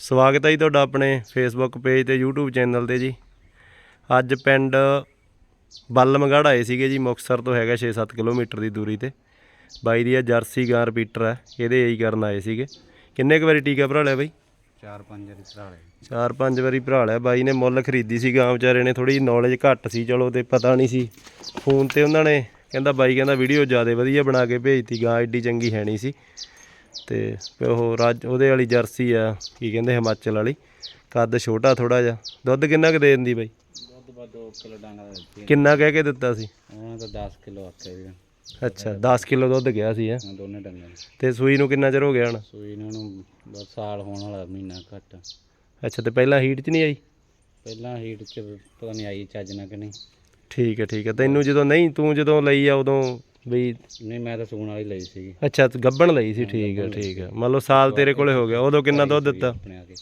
ਸਵਾਗਤ ਹੈ ਜੀ ਤੁਹਾਡਾ ਆਪਣੇ ਫੇਸਬੁੱਕ ਪੇਜ ਤੇ YouTube ਚੈਨਲ ਤੇ ਜੀ। ਅੱਜ ਪਿੰਡ ਬੱਲਮਗੜ੍ਹ ਆਏ ਸੀਗੇ ਜੀ ਮੁਕਤਸਰ ਤੋਂ ਹੈਗਾ 6-7 ਕਿਲੋਮੀਟਰ ਦੀ ਦੂਰੀ ਤੇ। ਬਾਈ ਦੀ ਆ ਜਰਸੀ ਗਾਂ ਰਿਪੀਟਰ ਹੈ ਇਹਦੇ ਏਈ ਕਰਨ ਆਏ ਸੀਗੇ। ਕਿੰਨੇ ਕੁ ਵਾਰੀ ਟੀਕਾ ਭਰਾ ਲਿਆ ਬਾਈ? ਚਾਰ ਪੰਜ ਵਾਰੀ ਭਰਾਲੇ ਚਾਰ ਪੰਜ ਵਾਰੀ ਭਰਾ ਲਿਆ। ਬਾਈ ਨੇ ਮੁੱਲ ਖਰੀਦੀ ਸੀ ਗਾਂ ਵਿਚਾਰੇ ਨੇ ਥੋੜੀ ਨੌਲੇਜ ਘੱਟ ਸੀ ਚਲੋ ਤੇ ਪਤਾ ਨਹੀਂ ਸੀ। ਫੋਨ ਤੇ ਉਹਨਾਂ ਨੇ ਕਹਿੰਦਾ ਬਾਈ ਕਹਿੰਦਾ ਵੀਡੀਓ ਜ਼ਿਆਦਾ ਵਧੀਆ ਬਣਾ ਕੇ ਭੇਜਤੀ ਗਾਂ ਐਡੀ ਚੰਗੀ ਹੈ ਨਹੀਂ ਸੀ। ਤੇ ਫਿਰ ਉਹ ਰਾਜ ਉਹਦੇ ਵਾਲੀ ਜਰਸੀ ਆ ਕੀ ਕਹਿੰਦੇ ਹਿਮਾਚਲ ਵਾਲੀ। ਕੱਦ ਛੋਟਾ ਥੋੜਾ ਜਿਹਾ। ਦੁੱਧ ਕਿੰਨਾ ਕੁ ਦੇ ਦਿੰਦੀ ਬਾਈ? ਦੁੱਧ ਬਾ 2 ਕਿਲੋ ਡਾਂਗਾ ਦਾ ਦਿੱਤੀ। ਕਿੰਨਾ ਕਹਿ ਕੇ ਦਿੱਤਾ ਸੀ? ਉਹਨਾਂ ਤਾਂ 10 ਕਿਲੋ ਆਖਿਆ ਵੀ ਅੱਛਾ 10 ਕਿਲੋ ਦੁੱਧ ਗਿਆ ਸੀ ਹੈ? ਦੋਨੇ ਡੰਗਾਂ ਨੂੰ। ਤੇ ਸੂਈ ਨੂੰ ਕਿੰਨਾ ਚਿਰ ਹੋ ਗਿਆ ਹੁਣ? ਸੂਈ ਇਹਨਾਂ ਨੂੰ ਬਸ ਸਾਲ ਹੋਣ ਵਾਲਾ ਮਹੀਨਾ ਘੱਟ। ਅੱਛਾ ਤੇ ਪਹਿਲਾਂ ਹੀਟ 'ਚ ਨਹੀਂ ਆਈ? ਪਹਿਲਾਂ ਹੀਟ ਚ ਪਤਾ ਨਹੀਂ ਆਈ ਚੱਜ ਨਾ ਕਿ ਨਹੀਂ। ਠੀਕ ਹੈ ਠੀਕ ਹੈ। ਤੈਨੂੰ ਜਦੋਂ ਨਹੀਂ ਤੂੰ ਜਦੋਂ ਲਈ ਆ ਉਦੋਂ ਵੀ ਨਹੀਂ ਮੈਂ ਤਾਂ ਸੂਣ ਵਾਲੀ ਲਈ ਸੀਗੀ। ਅੱਛਾ ਤੂੰ ਗੱਬਣ ਲਈ ਸੀ ਠੀਕ ਹੈ ਠੀਕ ਹੈ। ਮੰਨ ਲਓ ਸਾਲ ਤੇਰੇ ਕੋਲੇ ਹੋ ਗਿਆ ਉਦੋਂ ਕਿੰਨਾ ਦੁੱਧ ਦਿੱਤਾ? ਆਪਣੇ ਆ ਕੇ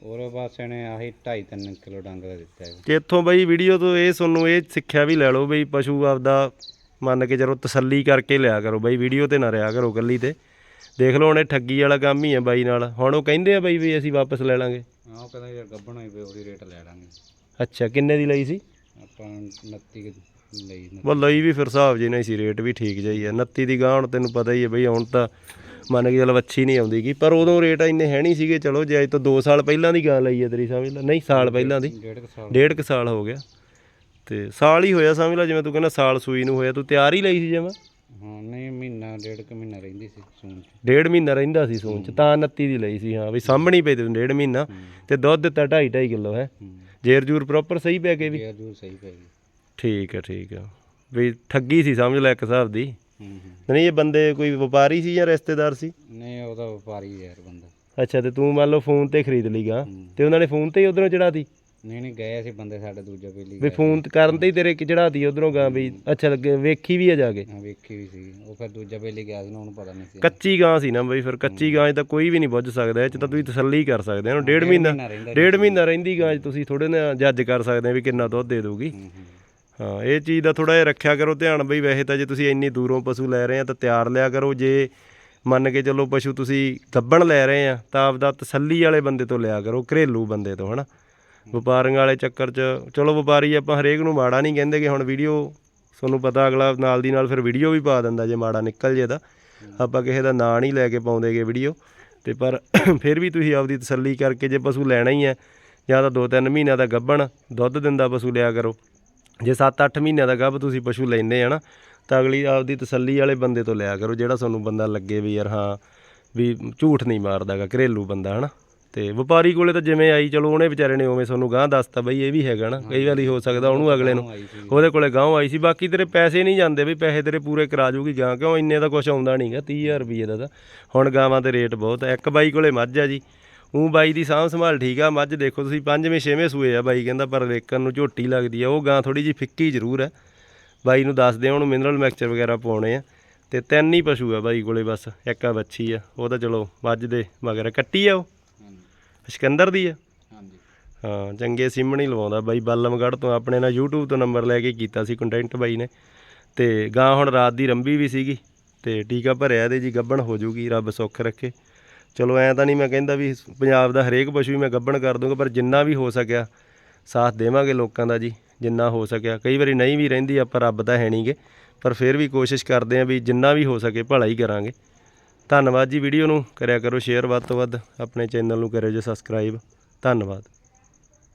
ਔਰ ਬਸ ਇਹਨੇ ਆਹੀ 2.5 3 ਕਿਲੋ ਡੰਗ ਦਾ ਦਿੱਤਾ ਹੈ ਕਿ ਇੱਥੋਂ ਬਈ ਵੀਡੀਓ ਤੋਂ ਇਹ ਤੁਹਾਨੂੰ ਇਹ ਸਿੱਖਿਆ ਵੀ ਲੈ ਲਓ ਬਈ ਪਸ਼ੂ ਆਪਦਾ ਮੰਨ ਕੇ ਚਲੋ ਤਸੱਲੀ ਕਰਕੇ ਲਿਆ ਕਰੋ ਬਈ ਵੀਡੀਓ ਤੇ ਨਾ ਰਿਆ ਕਰੋ ਕੱਲੀ ਤੇ। ਦੇਖ ਲਓ ਹੁਣ ਇਹ ਠੱਗੀ ਵਾਲਾ ਕੰਮ ਹੀ ਹੈ ਬਾਈ ਨਾਲ। ਹੁਣ ਉਹ ਕਹਿੰਦੇ ਆ ਬਈ ਵੀ ਅਸੀਂ ਵਾਪਸ ਲੈ ਲਾਂਗੇ। ਹਾਂ ਉਹ ਕਹਿੰਦਾ ਯਾਰ ਗੱਬਣ ਹੋਈ ਪਈ ਉਹਦੀ ਰੇਟ ਲੈ ਲਾਂਗੇ। ਅੱਛਾ ਕਿੰਨੇ ਦੀ ਲਈ ਸੀ? ਆਪਾਂ 29 ਕੁ ਲਈ ਨਾ। ਉਹ ਲਈ ਵੀ ਫਿਰ ਹਿਸਾਬ ਜੇ ਨਹੀਂ ਸੀ ਰੇਟ ਵੀ ਠੀਕ ਜਾਈ ਹੈ 29 ਦੀ ਗਾਂ ਹੁਣ ਤੈਨੂੰ ਪਤਾ ਹੀ ਹੈ ਬਈ ਹੁਣ ਤਾਂ ਮੰਨ ਕੇ ਚੱਲ ਵੱਛੀ ਨਹੀਂ ਆਉਂਦੀਗੀ ਪਰ ਉਦੋਂ ਰੇਟ ਇੰਨੇ ਹੈ ਨਹੀਂ ਸੀਗੇ ਚਲੋ ਜੇ ਅੱਜ ਤੋਂ 2 ਸਾਲ ਪਹਿਲਾਂ ਦੀ ਗਾਂ ਲਈ ਹੈ ਤੇਰੀ ਸਮਝ ਲੈ। ਨਹੀਂ ਸਾਲ ਪਹਿਲਾਂ ਦੀ। ਡੇਢ ਕੁ ਸਾਲ। ਡੇਢ ਕੁ ਸਾਲ ਹੋ ਗਿਆ। ਤੇ ਸਾਲ ਹੀ ਹੋਇਆ ਸਮਝ ਲੈ ਜਿਵੇਂ ਤੂੰ ਕਹਿੰਦਾ ਸਾਲ ਸੂਈ ਨੂੰ ਹੋਇਆ। ਤੂੰ ਤਿਆਰ ਹੀ ਲਈ ਸੀ ਜਮਾ? ਹਾਂ ਨਹੀਂ ਮਹੀਨਾ ਡੇਢ ਕੁ ਮਹੀਨਾ ਰਹਿੰਦੀ ਸੀ ਸੂਣ ਚ। ਡੇਢ ਮਹੀਨਾ ਰਹਿੰਦਾ ਸੀ ਸੂਣ ਚ। ਤਾਂ 29 ਦੀ ਲਈ ਸੀ ਹਾਂ ਵੀ ਸਾਹਮਣੀ ਪਈ ਤੈਨੂੰ ਡੇਢ ਮਹੀਨਾ। ਤੇ ਦੁੱਧ ਦਿੱਤਾ 2.5 2.5 ਕਿਲੋ ਹੈ। ਹੂੰ। ਜੇਰ ਜੂਰ ਪ੍ਰੋਪਰ ਸਹੀ ਪੈ ਕੇ ਵੀ। ਗਿਆ ਦੂਰ ਸਹੀ ਪੈ ਗਈ। ਠੀਕ ਹੈ ਠੀਕ ਹੈ। ਵੀ ਠੱਗੀ ਸੀ ਸਮਝ ਲੈ ਇੱਕ ਹਿਸਾਬ ਦੀ। ਹੂੰ ਹੂੰ। ਨਹੀਂ ਇਹ ਬੰਦੇ ਕੋਈ ਵਪਾਰੀ ਸੀ ਜਾਂ ਰਿਸ਼ਤੇਦਾਰ ਸੀ? ਨਹੀਂ ਉਹਦਾ ਵਪਾਰੀ ਯਾਰ ਬੰਦਾ। ਅੱਛਾ ਤੇ ਤੂੰ ਮੰਨ ਲਓ ਫੋਨ ਤੇ ਖਰੀਦ ਲਈ ਗਾ। ਹੂੰ। ਤੇ ਉਹਨਾਂ ਨੇ ਫੋਨ ਤੇ ਹੀ ਉਧਰੋਂ ਚੜਾਤੀ ਨਹੀਂ ਨਹੀਂ ਗਏ ਸੀ ਬੰਦੇ ਸਾਡੇ ਦੂਜਾ ਪਹਿਲੀ ਵੀ ਫੋਨ ਕਰਨ ਤੇ ਹੀ ਤੇਰੇ ਚੜਾਤੀ ਉਧਰੋਂ ਗਾ ਵੀ ਅੱਛਾ ਲੱਗੇ ਵੇਖੀ ਵੀ ਆ ਜਾ ਕੇ। ਹਾਂ ਵੇਖੀ ਵੀ ਸੀ। ਉਹ ਫਿਰ ਦੂਜਾ ਪਹਿਲੀ ਗਿਆ ਸੀ ਨਾ ਉਹਨੂੰ ਪਤਾ ਨਹੀਂ ਸੀ। ਕੱਚੀ ਗਾਂ ਸੀ ਨਾ ਬਈ ਫਿਰ ਕੱਚੀ ਗਾਂ 'ਚ ਤਾਂ ਕੋਈ ਵੀ ਨਹੀਂ ਬੁੱਝ ਸਕਦਾ ਇਹ 'ਚ ਤਾਂ ਤੁਸੀਂ ਤਸੱਲੀ ਕਰ ਸਕਦੇ ਹੋ। ਡੇਢ ਮਹੀਨਾ ਰਹਿੰਦਾ ਡੇਢ ਮਹੀਨਾ ਰਹਿੰਦੀ ਗਾਂ 'ਚ ਤੁਸੀਂ ਥੋੜੇ ਨਾ ਜੱਜ ਕਰ ਸਕਦੇ ਵੀ ਕਿੰਨਾ ਦੁੱਧ ਦੇ ਦਊਗੀ। ਹੂੰ ਹੂੰ। ਹਾਂ, ਇਹ ਚੀਜ਼ ਦਾ ਥੋੜਾ ਜਿਹਾ ਰੱਖਿਆ ਕਰੋ ਧਿਆਨ ਬਈ, ਵੈਸੇ ਤਾਂ ਜੇ ਤੁਸੀਂ ਇੰਨੀ ਦੂਰੋਂ ਪਸ਼ੂ ਲੈ ਰਹੇ ਆ ਤਾਂ ਤਿਆਰ ਲਿਆ ਕਰੋ। ਜੇ ਮੰਨ ਕੇ ਚੱਲੋ ਪਸ਼ੂ ਤੁਸੀਂ ਗੱਬਣ ਲੈ ਰਹੇ ਆ, ਤਾਂ ਆਪਦਾ ਤਸੱਲੀ ਵਾਲੇ ਬੰਦੇ ਤੋਂ ਲਿਆ ਕਰੋ, ਘਰੇਲੂ ਬੰਦੇ ਤੋਂ, ਹਨਾ? ਵਪਾਰੀਆਂ ਵਾਲੇ ਚੱਕਰ 'ਚ, ਚਲੋ ਵਪਾਰੀ ਆਪਾਂ ਹਰੇਕ ਨੂੰ ਮਾੜਾ ਨਹੀਂ ਕਹਿੰਦੇ ਕਿ ਹੁਣ ਵੀਡੀਓ, ਤੁਹਾਨੂੰ ਪਤਾ ਅਗਲਾ ਨਾਲ ਦੀ ਨਾਲ ਫਿਰ ਵੀਡੀਓ ਵੀ ਪਾ ਦਿੰਦਾ ਜੇ ਮਾੜਾ ਨਿਕਲ ਜੇ ਤਾਂ। ਆਪਾਂ ਕਿਸੇ ਦਾ ਨਾਂ ਨਹੀਂ ਲੈ ਕੇ ਪਾਉਂਦੇਗੇ ਵੀਡੀਓ। ਤੇ ਪਰ ਫਿਰ ਵੀ ਤੁਸੀਂ ਆਪਦੀ ਤਸੱਲੀ ਕਰਕੇ ਜੇ ਪਸ਼ੂ ਲੈਣਾ ਹੀ ਹੈ ਜਾਂ ਤਾਂ 2-3 ਮਹੀਨਿਆਂ ਦਾ ਗੱਭਣ ਦੁੱਧ ਦਿੰਦਾ ਪਸ਼ੂ ਲਿਆ ਕਰੋ। ਜੇ 7-8 ਮਹੀਨਿਆਂ ਦਾ ਗੱਭ ਤੁਸੀਂ ਪਸ਼ੂ ਲੈਂਦੇ ਆ ਨਾ, ਤਾਂ ਅਗਲੀ ਆਪਦੀ ਤਸੱਲੀ ਵਾਲੇ ਬੰਦੇ ਤੋਂ ਲਿਆ ਕਰੋ, ਜਿਹੜਾ ਤੁਹਾਨੂੰ ਬੰਦਾ ਲੱਗੇ ਵੀ ਯਾਰ ਹਾਂ, ਵੀ ਝੂਠ ਨਹੀਂ ਮਾਰਦਾਗਾ ਘਰੇਲੂ ਬੰਦਾ, ਹਨਾ। ਤੇ ਵਪਾਰੀ ਕੋਲੇ ਤਾਂ ਜਿਵੇਂ ਆਈ, ਚਲੋ ਉਹਨੇ ਵਿਚਾਰੇ ਨੇ ਉਵੇਂ ਤੁਹਾਨੂੰ ਗਾਂ ਦੱਸਤਾ ਬਈ ਇਹ ਵੀ ਹੈਗਾ ਨਾ, ਕਈ ਵਾਰੀ ਹੋ ਸਕਦਾ ਉਹਨੂੰ ਅਗਲੇ ਨੂੰ, ਉਹਦੇ ਕੋਲੇ ਗਾਂ ਆਈ ਸੀ, ਬਾਕੀ ਤੇਰੇ ਪੈਸੇ ਨਹੀਂ ਜਾਂਦੇ ਵੀ ਪੈਸੇ ਤੇਰੇ ਪੂਰੇ ਕਰਾ ਜੂਗੀ ਗਾਂ ਕਿਉਂ ਇੰਨੇ ਦਾ ਕੁਝ ਆਉਂਦਾ ਨਹੀਂਗਾ 30000 ਰੁਪਏ ਦਾ ਤਾਂ। ਹੁਣ ਗਾਵਾਂ ਤੇ ਰੇਟ ਬਹੁਤ ਹੈ ਇੱਕ ਬਾਈ ਕੋਲੇ ਮੱਝ ਆ ਜੀ ਉਹ ਬਾਈ ਦੀ ਸਾਂਭ ਸੰਭਾਲ ਠੀਕ ਆ ਮੱਝ ਦੇਖੋ ਤੁਸੀਂ ਪੰਜਵੇਂ ਛੇਵੇਂ ਸੂਏ ਆ ਬਾਈ ਕਹਿੰਦਾ ਪਰ ਵੇਖਣ ਨੂੰ ਝੋਟੀ ਲੱਗਦੀ ਆ ਉਹ ਗਾਂ ਥੋੜੀ ਜੀ ਫਿੱਕੀ ਜ਼ਰੂਰ ਹੈ ਬਾਈ ਨੂੰ ਦੱਸ ਦੇ ਉਹਨੂੰ ਮਿਨਰਲ ਮਿਕਸਚਰ ਵਗੈਰਾ ਪਾਉਣੇ ਆ। ਤੇ ਤਿੰਨ ਹੀ ਪਸ਼ੂ ਆ ਬਾਈ ਕੋਲੇ ਬਸ ਇੱਕ ਆ ਬੱਚੀ ਆ ਉਹ ਤਾਂ ਚਲੋ ਮੱਝ ਦੇ ਮਗਰ ਕੱਟੀ ਆ ਉਹ? ਹਾਂਜੀ। ਸਿਕੰਦਰ ਦੀ ਆ? ਹਾਂਜੀ। ਹਾਂ ਚੰਗੇ ਸਿਮਣ ਹੀ ਲਵਾਉਂਦਾ ਬਾਈ ਬੱਲਮਗੜ੍ਹ ਤੋਂ ਆਪਣੇ ਨਾਲ YouTube ਤੋਂ ਨੰਬਰ ਲੈ ਕੇ ਕੀਤਾ ਸੀ ਕੰਟੈਂਟ ਬਾਈ ਨੇ। ਤੇ ਗਾਂ ਹੁਣ ਰਾਤ ਦੀ ਰੰਬੀ ਵੀ ਸੀਗੀ ਤੇ ਟੀਕਾ ਭਰਿਆ ਇਹਦੇ ਜੀ ਗੱਬਣ ਹੋ ਜੂਗੀ ਰੱਬ ਸੁੱਖ ਰੱਖੇ। ਚਲੋ ਐਂ ਤਾਂ ਨਹੀਂ ਮੈਂ ਕਹਿੰਦਾ ਵੀ ਪੰਜਾਬ ਦਾ ਹਰੇਕ ਪਸ਼ੂ ਵੀ ਮੈਂ ਗੱਬਣ ਕਰ ਦੂੰਗਾ, ਪਰ ਜਿੰਨਾ ਵੀ ਹੋ ਸਕਿਆ, ਸਾਥ ਦੇਵਾਂਗੇ ਲੋਕਾਂ ਦਾ ਜੀ, ਜਿੰਨਾ ਹੋ ਸਕਿਆ। ਕਈ ਵਾਰੀ ਨਹੀਂ ਵੀ ਰਹਿੰਦੀ, ਆਪਾਂ ਰੱਬ ਤਾਂ ਹੈ ਨਹੀਂਗੇ ਪਰ ਫਿਰ ਵੀ ਕੋਸ਼ਿਸ਼ ਕਰਦੇ ਆਂ ਵੀ ਜਿੰਨਾ ਵੀ ਹੋ ਸਕੇ ਭਲਾ ਹੀ ਕਰਾਂਗੇ। ਧੰਨਵਾਦ ਜੀ ਵੀਡੀਓ ਨੂੰ, ਕਰਿਆ ਕਰੋ ਸ਼ੇਅਰ ਵੱਧ ਤੋਂ ਵੱਧ, ਆਪਣੇ ਚੈਨਲ ਨੂੰ ਕਰਿਓ ਜੀ ਸਬਸਕ੍ਰਾਈਬ ਧੰਨਵਾਦ।